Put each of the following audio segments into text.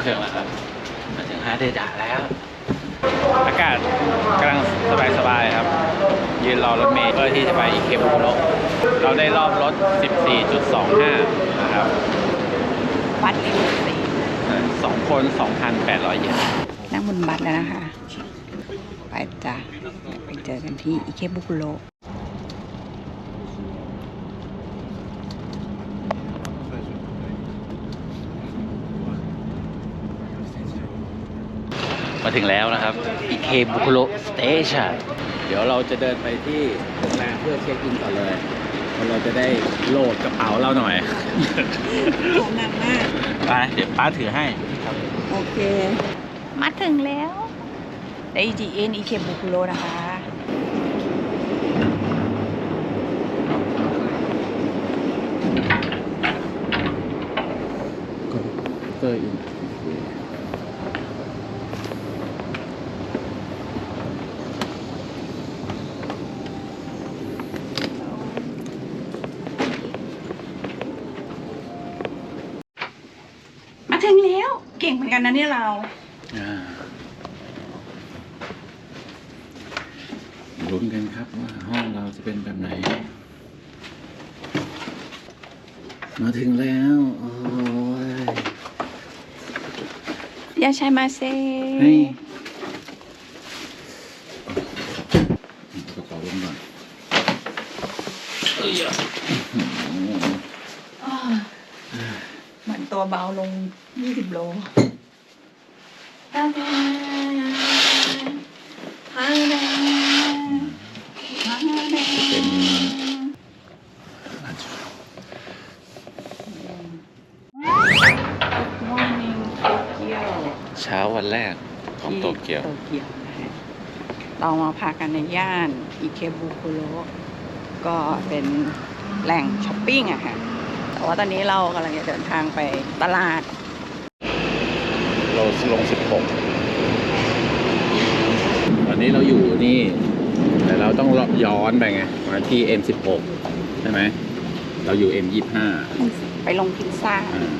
เครื่องแล้วครับ มาถึงฮาเดดะแล้ว อากาศกำลังสบายๆครับ ยืนรอรถเมล์เพื่อที่จะไปอิเคบุโรเราได้รอบรถ 14.25 นะครับบัตรลิมูซีนสองคน 2,800 เยนนั่งบนบัตรแล้วนะคะ ไปจ้ะไปเจอกันที่อิเคบุคุโร มาถึงแล้วนะครับอิเคบุคุโรสเตชันเดี๋ยวเราจะเดินไปที่โรงแรมเพื่อเช็คอินก่อนเลยเพราะเราจะได้โหลดกระเป๋าเราหน่อยของหนักมากไปเดี๋ยวป้าถือให้ครับโอเค มาถึงแล้วไดจีเอ็นอิเคบุคุโรนะคะเตอร์อิน。มาถึงแล้ว เก่งเหมือนกันนะเนี่ยเราอ่าลุ้นกันครับว่าห้องเราจะเป็นแบบไหน มาถึงแล้ว โอ้ยยาชัยมาเซเฮ้ยกระเป๋าลงก่อนเอ้ยอะอื้อหือเหมือนตัวเบาลง 20 โล เรามาพากันในย่านอิเคบุคุโรก็เป็นแหล่งช้อปปิ้งอะค่ะ แต่ว่าตอนนี้เรากำลังจะเดินทางไปตลาด เราลง 16 ตอนนี้เราอยู่นี่ แต่เราต้องย้อนไปไง มาที่ M16 ใช่ไหม เราอยู่ M25 ไปลงพิซซ่า อ่า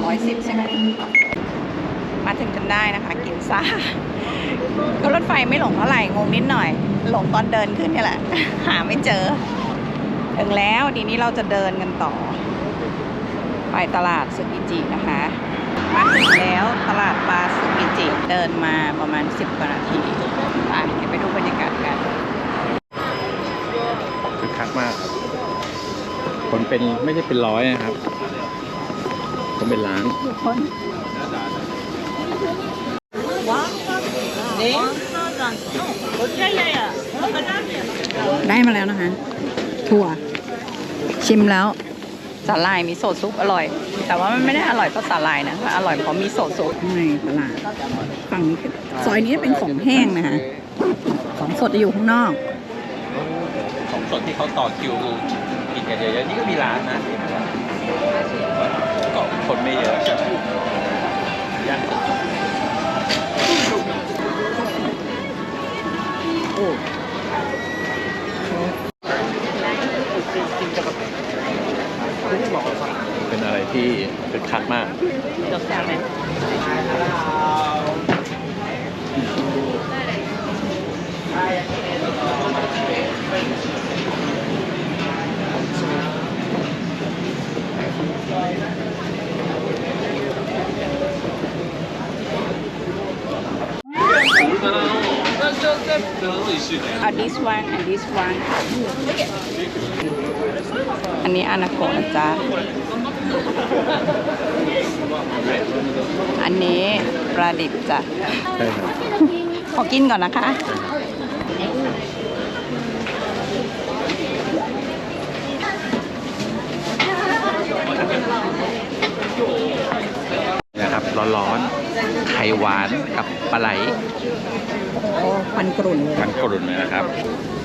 210 ใช่ไหมมาถึงจนได้นะคะ กินซ่าก็รถไฟไม่หลงเท่าไหร่งงนิดหน่อย หลงตอนเดินขึ้นนี่แหละ หาไม่เจอ ถึงแล้วทีนี้เราจะเดินกันต่อ ไปตลาดซึกิจินะคะมาถึงแล้วตลาดปลาซึกิจิเดินมาประมาณ 10กว่านาทีไปเดี๋ยวไปดูบรรยากาศกันคือคักมากคนเป็นไม่ใช่เป็นร้อยนะครับ เป็นล้านคนได้มาแล้วนะคะ ถั่ว ชิมแล้วสาหร่ายมิโซะซุปอร่อย แต่ว่ามันไม่ได้อร่อยเพราะสาหร่ายนะอร่อยเพราะมิโซะซุปในตลาดฝั่งนี้คือซอยนี้เป็นของแห้งนะคะของสดจะอยู่ข้างนอก ของสดที่เขาต่อคิวกินกันเยอะๆนี่ก็มีร้านนะก็ คนไม่เยอะย่างโอ้เป็นอะไรที่คึกคักมากยกแซวไหม อะ this one and this one อันนี้อานาโกะนะจ๊ะ อันนี้ปลาดิบจ้ะ ใช่ครับขอกินก่อนนะคะ นะครับร้อนๆไข่หวานกับปลาไหล โอ้ควันกรุ่นเลยมันกรุ่นเลยนะครับ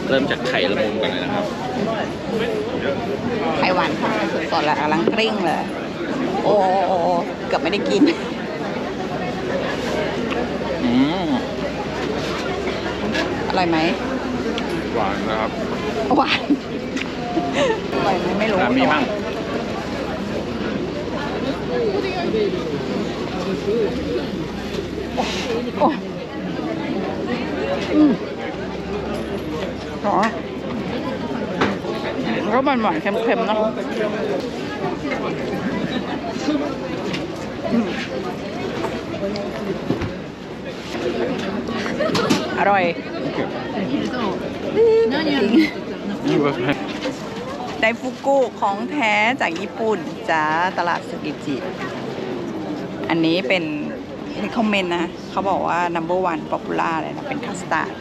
เริ่มจากไข่ละมุนกันเลยนะครับ ไข่หวานค่ะสดๆแล้วกำลังกริ้งเลย โอ้โอ้โอ้โอ้เกือบไม่ได้กิน อืมอร่อยไหมหวานนะครับหวานอไหมไม่รู้อะมีมั่งโอ้ อืมอ๋อก็มันหวานๆเค็มๆเนะอร่อยนี่ก็ไดฟุกุของแท้จากญี่ปุ่นจ้าตลาดสุกิจิ อันนี้เป็น ในคอมเมนต์นะ เขาบอกว่า number one popular เลยนะ เป็นคัสตาร์ด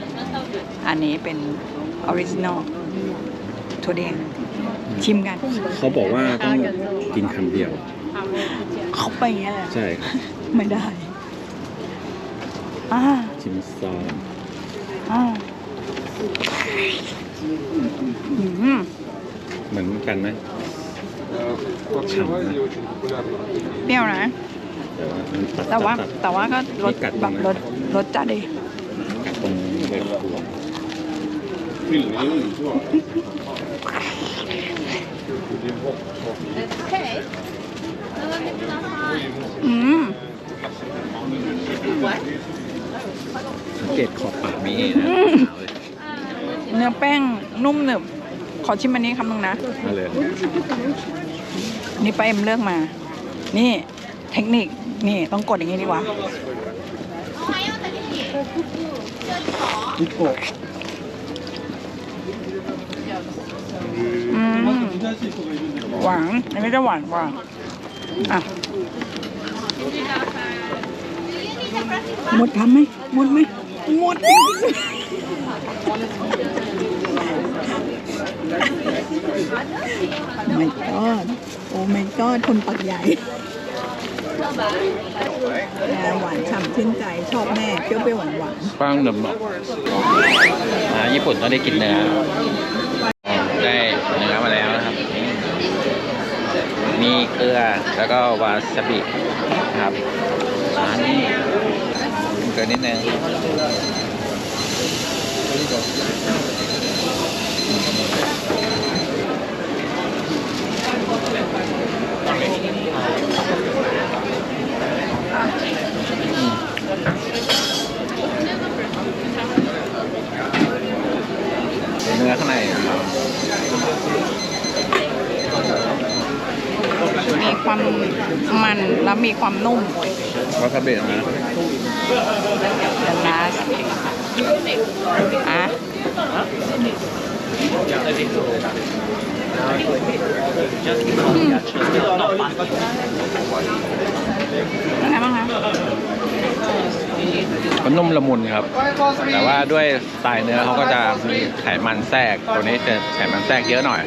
อันนี้เป็นออริจินอลทัวเดง ชิมกัน เขาบอกว่าต้องกินคำเดียว เขาไปงเงี้ยแหละใช่ไม่ได้ชิมซองเหมือนกันไหมเปรี้ยวนะ แต่ว่ามันตัดแต่ว่าตัดแต่ว่าก็รสมีกัดแบบบ้างไหมรสรสจัดดีกัดตรงใบมะกรูดอืมสังเกตขอบปากมีเอนะอืมขาวเลยเนื้อแป้งนุ่มหนึบขอชิมอันนี้คำหนึ่งนะมาเลยนี่ป้าเอ็มเลือกมา นี่ เทคนิคนี่ต้องกดอย่างนี้ดีกว่าอืมหวานอันนี้จะหวานกว่าอะหมดทำไหมหมดไหมหมดไม่กอดโอ้ไม่กอดคนปากใหญ่แม่ หวานฉ่ำชื่นใจชอบแม่เปรี้ยวๆหวานหวานฟางหนึบหนบอ่าญี่ปุ่นต้องได้กินเนื้อได้เนื้อมาแล้วนะครับ มีเกลือแล้วก็วาซาบิครับอ่านี่เกลือนิดนึง เนื้อข้างในนะครับมีความมันแล้วมีความนุ่มวาซาบินะเดลาสอะ เป็นไงบ้างคะมันนุ่มละมุนครับ แต่ว่าด้วยสไตล์เนื้อเขาก็จะมีไขมันแทรก ตัวนี้จะไขมันแทรกเยอะหน่อย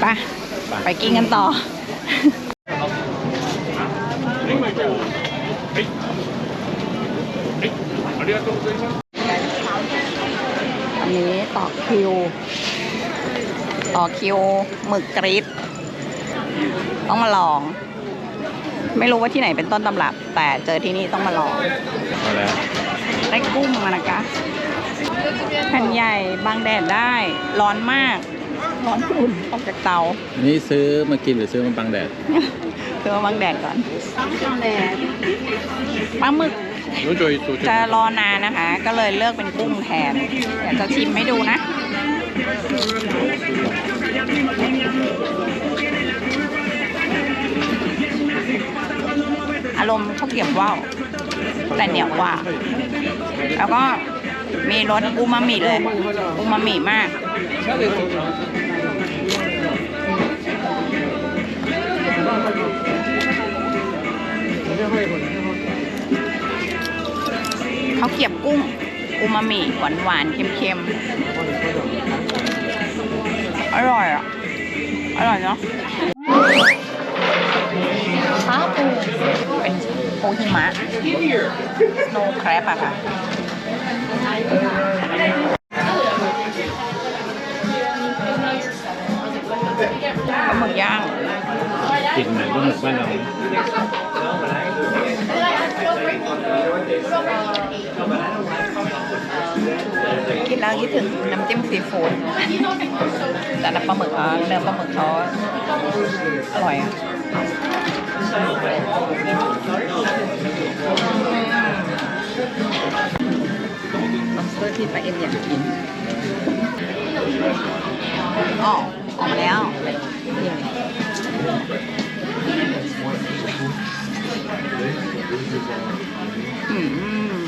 ไป ไปกินกันต่อ อันนี้ต่อคิว ต่อคิวหมึกกริปต้องมาลอง ไม่รู้ว่าที่ไหนเป็นต้นตำรับ แต่เจอที่นี่ต้องมาลองเอาแล้วได้กุ้งมานะคะแผ่นใหญ่บางแดดได้ร้อนมาก ร้อนอุ่นออกจากเตาอันนี้ซื้อมากินหรือซื้อมาบังแดดเพื่อมาบางแดดก่อนแดดปลาหมึกรู้จุยจูจุยจะรอนานนะคะ ก็เลยเลือกเป็นกุ้งแทนเดี๋ยวจะชิมให้ดูนะารมณ์ข้าวเกรียวว่าวแต่เหนียวกว่า แล้วก็มีรสอูมามิเลยอูมามิมากเขาเกียบกุ้งอูมามิหวานหวานๆเค็มอร่อยอะ อร่อยเนาะาวปูเป็นปูหิมะสโนว์แครปอะค่ะปลาหมึกย่างกินเหมือนปลาหมึกบ้านเราอกินแล้วคิดถึงน้ำจิ้มซีฟู้ดแต่น้ำปลาหมึกเขาเนื้อปลาหมึกเขาอร่อยอะลอบสเตอร์ ที่ปลาเอ็มอยากกินอ๋อออกมาแล้วอืม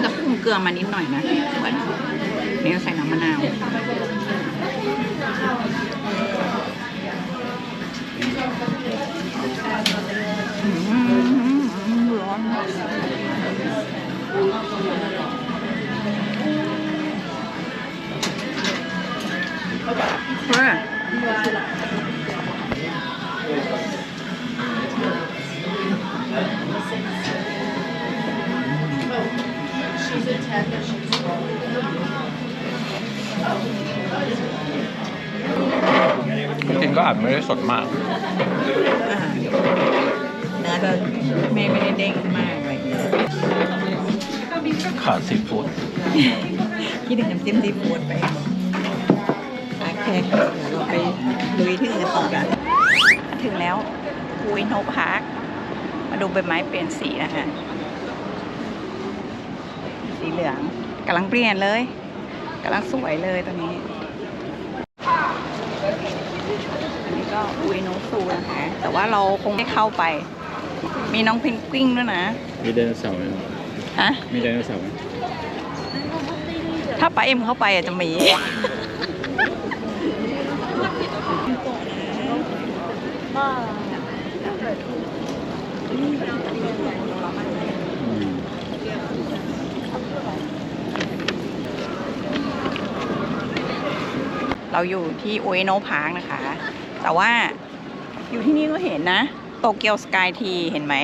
แล้วปรุงเกลือมานิดหน่อยนะเหมือนนี่ใส่น้ำมะนาว เฮ้ยจริงก็อาจไม่ได้สดมาก เนื้อจะไม่ไม่ได้เด้งมาก ขาดซีฟู้ดคิดถึงน้ำจิ้มซีฟู้ดไปโอเคเดี๋ยวเราไปลุยที่อื่นกันต่อกัน ถึงแล้วอุยโนพาร์คมาดูใบไม้เปลี่ยนสีนะคะสีเหลืองกำลังเปลี่ยนเลยกำลังสวยเลยตอนนี้อันนี้ก็อุยโนซูนะคะ แต่ว่าเราคงไม่เข้าไป มีน้องเพนกวินด้วยนะ มีไดโนเสาร์ไหมฮะมีไดโนเสาร์ไหม ถ้าป้าเอ็มเข้าไปอาจจะมี เราอยู่ที่โอเอโนพาร์คนะคะ แต่ว่าอยู่ที่นี่ก็เห็นนะ โตเกียวสกายทีเห็นไหม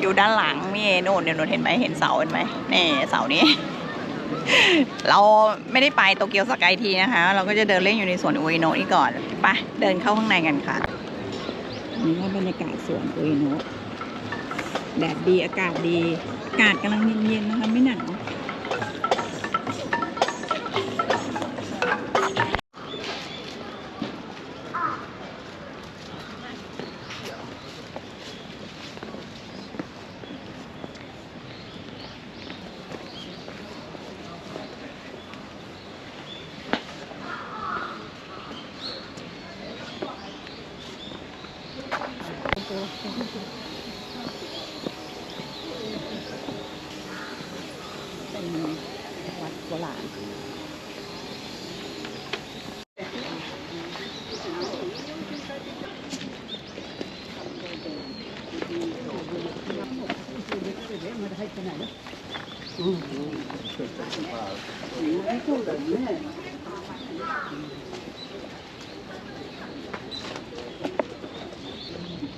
อยู่ด้านหลังนี่โน่นเดี๋ยวโน่นเห็นไหมเห็นเสาเห็นไหมนี่เสานี้ เราไม่ได้ไปโตเกียวสกายทีนะคะ เราก็จะเดินเล่นอยู่ในสวนอุเอโนะนี่ก่อนไปเดินเข้าข้างในกันค่ะนี่ก็บรรยากาศสวนอุเอโนะแดดดีอากาศดี อากาศกำลังเย็นๆนะคะไม่หนาว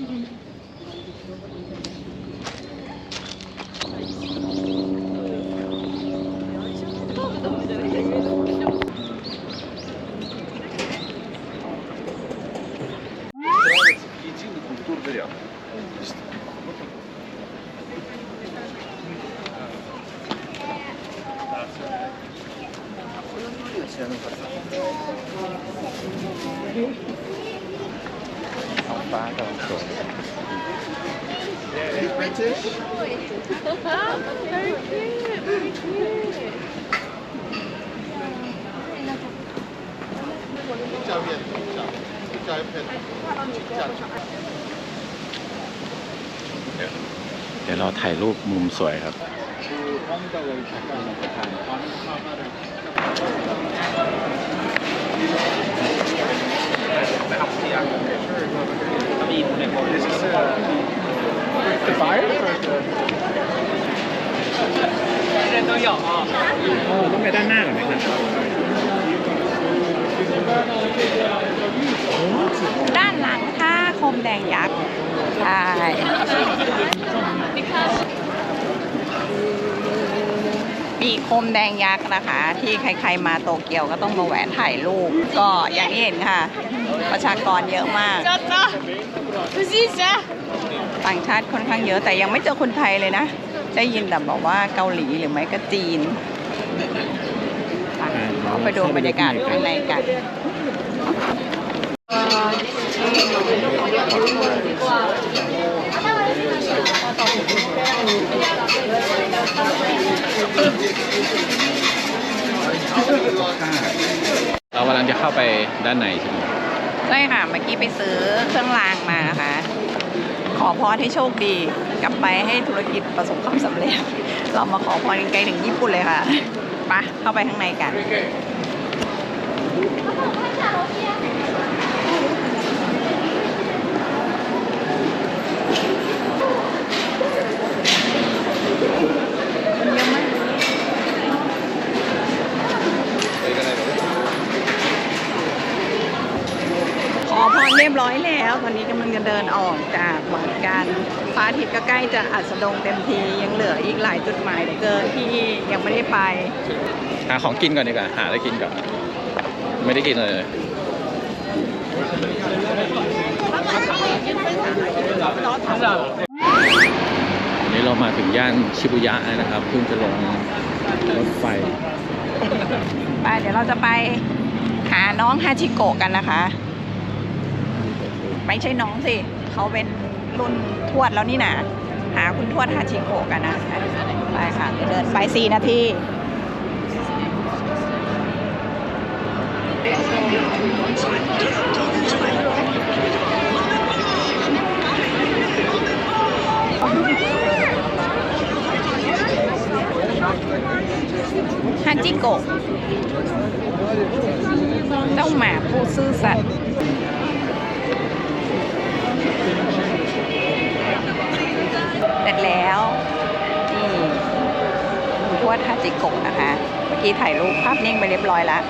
Mm-hmm. ดี๋ยวเราถ่ายรูปมุมสวยครับต้องไปด้านหน้าก่อนไหมครับด้านหลังท่า คมแดงยักษ์ใช่ปีโคมแดงยักษ์นะคะ ที่ใครๆมาโตเกียวก็ต้องมาแหวนถ่ายรูป ก็อย่างที่เห็นค่ะ ประชากรเยอะมากต่างชาติค่อนข้างเยอะแต่ยังไม่เจอคนไทยเลยนะ ได้ยินแต่บอกว่าเกาหลีหรือไม่ก็จีน เขาไปดูบรรยากาศภายในกัน เรากำลังจะเข้าไปด้านในใช่ไหมใช่ค่ะเมื่อกี้ไปซื้อเครื่องรางมานะคะ ขอพรให้โชคดี กลับไปให้ธุรกิจประสบความสำเร็จ เรามาขอพรกันไกลถึงญี่ปุ่นเลยค่ะปะเข้าไปข้างในกัน เรียบร้อยแล้ว ตอนนี้กำลังจะเดินออกจากเหมือนกันพระอาทิตย์ก็ใกล้จะอัสดงเต็มทียังเหลืออีกหลายจุดหมายเหลือเกินที่ยังไม่ได้ไป หาของกินก่อนดีกว่า หาอะไรกินก่อน ไม่ได้กินเลย วันนี้เรามาถึงย่านชิบุยะแล้วนะครับเพิ่งจะลงรถไฟ ไปเดี๋ยวเราจะไปหาน้องฮาชิโกะกันนะคะ ไม่ใช่น้องสิเขาเป็นรุ่นทวดแล้วนี่นะหาคุณทวดฮาชิโกะกันนะไปค่ะเดินไปสี่นาทีฮาจิโกะเจ้าหมาผู้ซื่อสัตย์ กี้ถ่ายรูปภาพนิ่งไปเรียบร้อยแล้ว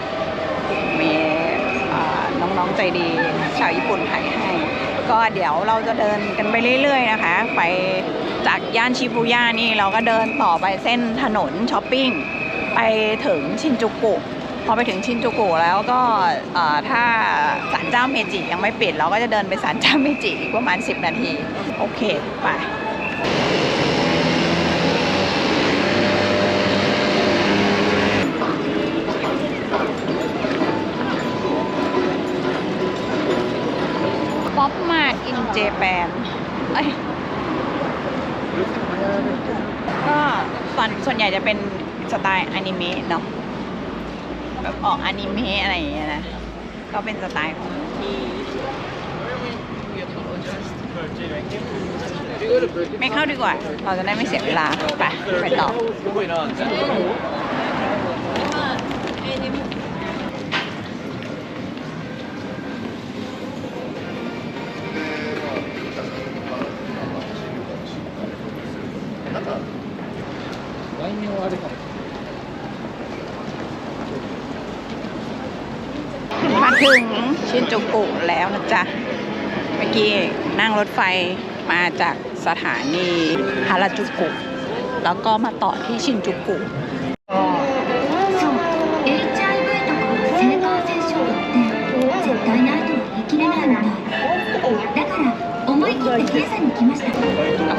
มีน้องๆใจดีชาวญี่ปุ่นถ่ายให้ ก็เดี๋ยวเราจะเดินกันไปเรื่อยๆนะคะ ไปจากย่านชิบูย่านี่เราก็เดินต่อไปเส้นถนนช้อปปิ้งไปถึงชินจูกุพอไปถึงชินจูกุแล้วก็ถ้าศาลเจ้าเมจิยังไม่ปิด เราก็จะเดินไปศาลเจ้าเมจิอีกประมาณ 10 นาที โอเค ไป ป๊อปมาร์ทอิน เจแปนก็ส่วนส่วนใหญ่จะเป็นสไตล์อนิเมะเนาะแบบออกอนิเมะอะไรอย่างเงี้ยนะ ก็เป็นสไตล์ของที่ไม่เข้าดีกว่า เราจะได้ไม่เสียเวลา ไป ไปต่อ ชินจูกุแล้วนะจ๊ะ เมื่อกี้นั่งรถไฟมาจากสถานีฮาราจูกุ แล้วก็มาต่อที่ชินจูกุ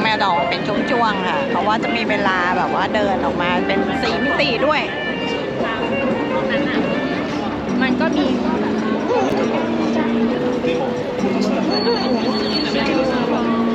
แมวดอกเป็นจ้วงๆค่ะ เพราะว่าจะมีเวลาแบบว่าเดินออกมาเป็นสีมิติด้วย มันก็มี でも今年たらは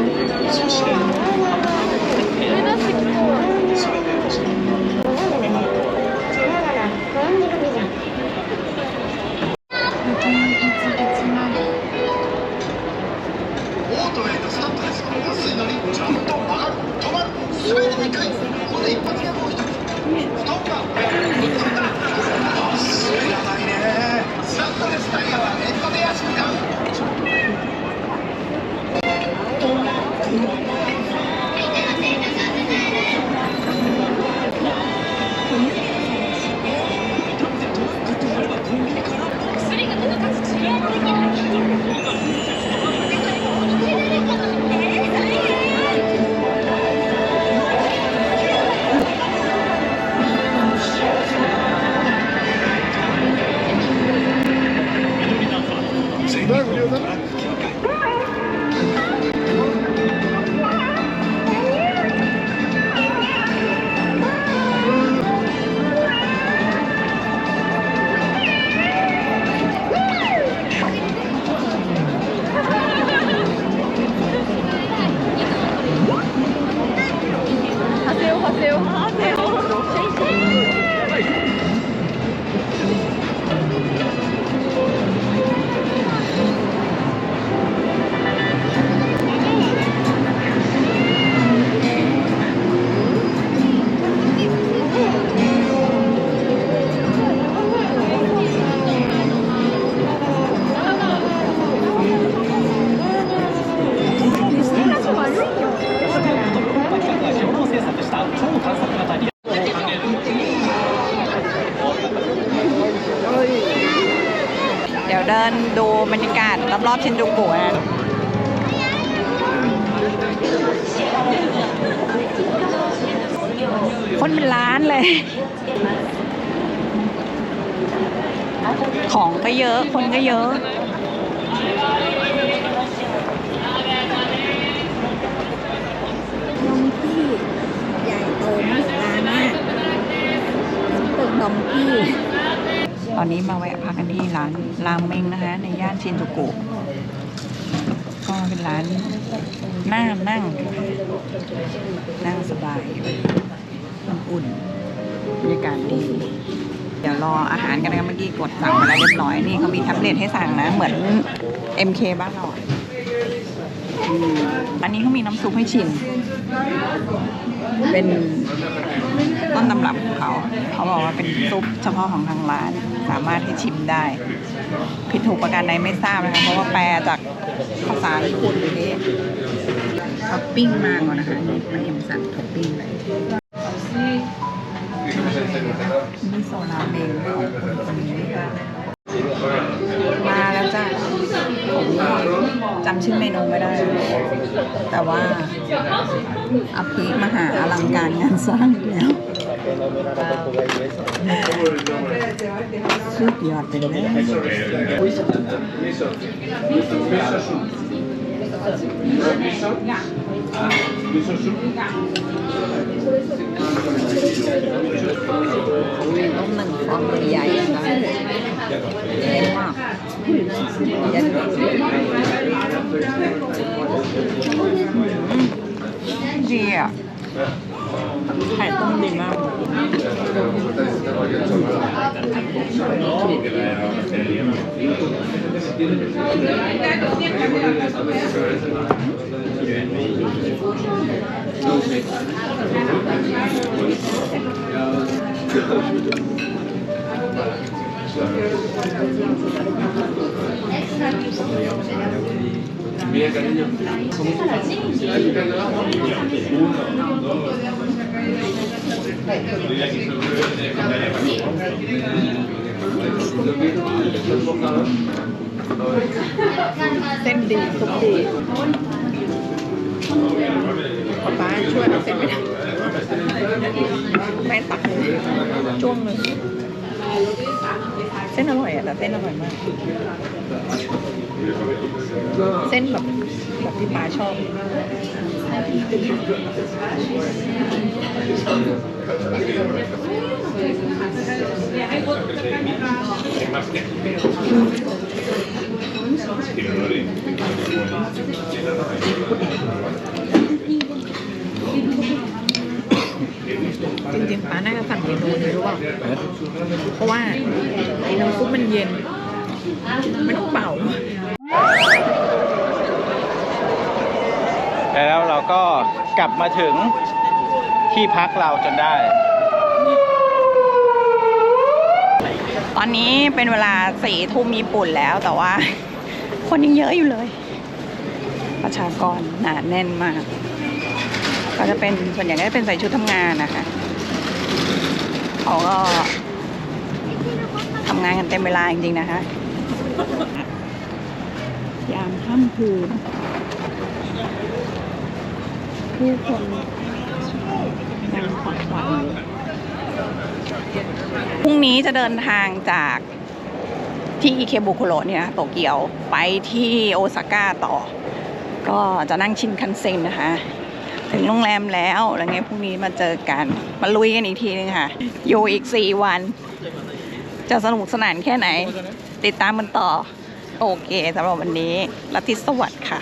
ตึกนมที่ตอนนี้มาแวะพักกันที่ร้านรามเมงนะคะ ในย่านชินจูกุก็เป็นร้านน่านั่ง นั่งสบายมันอุ่นบรรยากาศดี เดี๋ยวรออาหารกันนะคะเมื่อกี้กดสั่งไปแล้วเรียบร้อย นี่เขามีแท็บเล็ตให้สั่งนะ เหมือน MK บ้านเราอันนี้เขามีน้ำซุปให้ชิม เป็นต้นตำรับของเขา เขาบอกว่าเป็นซุปเฉพาะของทางร้าน สามารถให้ชิมได้ ผิดถูกประการใดไม่ทราบนะคะ เพราะว่าแปลจากภาษาญี่ปุ่นอยู่นี่ท็อปปิ้งมากกว่านะคะนี่มันเอ็มสั่งท็อปปิ้งเลยนี่โซราเมงของคนคนนี้มาแล้วจ้ะผมจำชื่อเมนูไม่ได้ แต่ว่าอภิมหาอลังการงานสร้างอีกแล้วสุดยอดไปเลยต้มหนึ่งฟองใหญ่ๆนะเย็นมากเย็น ดีอะไข่ต้มดีมาก เส้นดีซุปดีป๊าป๊าช่วยเอาเส้นไปทำแม่ตักเลยจ้วงเลย เส้นอร่อยอะแต่เส้นอร่อยมาก เส้นแบบแบบที่ปาชอบจ ริงๆป้าน่าจะสั่งเมนูนี้รู้เปล่าเพราะว่าไอ้น้ำซุปมันเย็นไม่ต้องเป่าแล้วเราก็กลับมาถึงที่พักเราจนได้ ตอนนี้เป็นเวลาสี่ทุ่มญี่ปุ่นแล้วแต่ว่า คนยังเยอะอยู่เลย ประชากรหนาแน่นมาก ก็จะเป็นส่วนใหญ่ก็จะเป็นใส่ชุดทำงานนะคะ เขาก็ทำงานกันเต็มเวลาจริงๆนะคะ ยามค่ำคืนผู้คนยังผ่อนผันพรุ่งนี้จะเดินทางจากที่อิเคบุคุโรเนี่ยโตเกียวไปที่โอซาก้าต่อ ก็จะนั่งชินคันเซ็นนะคะ ถึงโรงแรมแล้วแล้วไงพรุ่งนี้มาเจอกัน มาลุยกันอีกทีนึงค่ะ อยู่อีก 4 วัน จะสนุกสนานแค่ไหน ติดตามมันต่อ โอเคสำหรับวันนี้ลัทธิสวัสดิ์ค่ะ